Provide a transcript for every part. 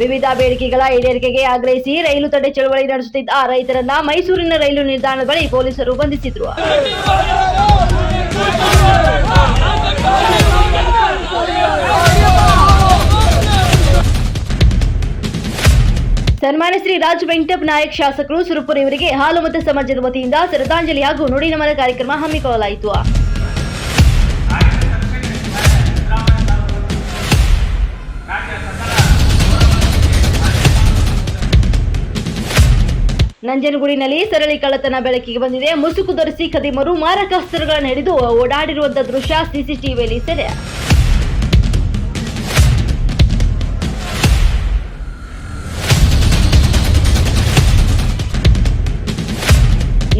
ವಿವಿಧ ಬೇಡಿಕೆಗಳ ಈಡೇರಿಕೆಗೆ ಆಗ್ರಹಿಸಿ ರೈಲು ತಡೆ ಚಳವಳಿ ನಡೆಸುತ್ತಿದ್ದ ರೈತರನ್ನ ಮೈಸೂರಿನ ರೈಲು ನಿಲ್ದಾಣದ ಬಳಿ ಪೊಲೀಸರು ಬಂಧಿಸಿದ್ರು. ಸನ್ಮಾನ್ಯ ಶ್ರೀ ರಾಜ್ ವೆಂಕಟಪ್ಪ ನಾಯಕ್ ಶಾಸಕರು ಸುರಪುರ ಇವರಿಗೆ ಹಾಲು ಮತ್ತು ಸಮಾಜದ ವತಿಯಿಂದ ಶ್ರದ್ಧಾಂಜಲಿ ಹಾಗೂ ನುಡಿ ನಮನ ಕಾರ್ಯಕ್ರಮ ಹಮ್ಮಿಕೊಳ್ಳಲಾಯಿತು. ನಂಜನಗೂಡಿನಲ್ಲಿ ಸರಳಿ ಕಳ್ಳತನ ಬೆಳಕಿಗೆ ಬಂದಿದೆ. ಮುಸುಕು ಧರಿಸಿ ಖದೀಮರು ಮಾರಕಾಸ್ತ್ರಗಳನ್ನು ಹಿಡಿದು ಓಡಾಡಿರುವಂತಹ ದೃಶ್ಯ ಸಿಸಿಟಿವಿಯಲ್ಲಿ ಸೆರೆ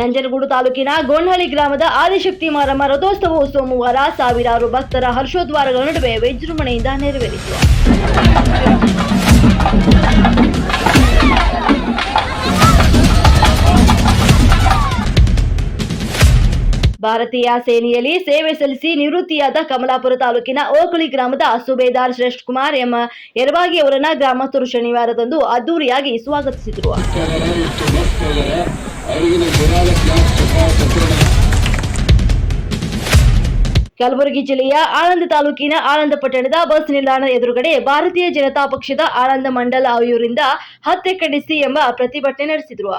ನಂಜನಗೂಡು ತಾಲೂಕಿನ ಗೋಣಹಳ್ಳಿ ಗ್ರಾಮದ ಆದಿಶಕ್ತಿ ಮಾರಮ್ಮ ರಥೋತ್ಸವವು ಸೋಮವಾರ ಸಾವಿರಾರು ಭಕ್ತರ ಹರ್ಷೋದ್ವಾರಗಳ ನಡುವೆ ವಿಜೃಂಭಣೆಯಿಂದ ನೆರವೇರಿತು. ಭಾರತೀಯ ಸೇನೆಯಲ್ಲಿ ಸೇವೆ ಸಲ್ಲಿಸಿ ನಿವೃತ್ತಿಯಾದ ಕಮಲಾಪುರ ತಾಲೂಕಿನ ಓಕುಳಿ ಗ್ರಾಮದ ಸುಬೇದಾರ್ ಶ್ರೇಷ್ಠ ಕುಮಾರ್ ಎಂ ಯರವಾಗಿ ಅವರನ್ನ ಗ್ರಾಮಸ್ಥರು ಶನಿವಾರದಂದು ಅದ್ದೂರಿಯಾಗಿ ಸ್ವಾಗತಿಸಿದರು. ಕಲಬುರಗಿ ಜಿಲ್ಲೆಯ ಆನಂದ ತಾಲೂಕಿನ ಆನಂದ ಪಟ್ಟಣದ ಬಸ್ ನಿಲ್ದಾಣ ಎದುರುಗಡೆ ಭಾರತೀಯ ಜನತಾ ಪಕ್ಷದ ಆನಂದ ಮಂಡಲ ಅವರಿಂದ ಹತ್ಯೆ ಖಂಡಿಸಿ ಎಂಬ ಪ್ರತಿಭಟನೆ ನಡೆಸಿದ್ರು.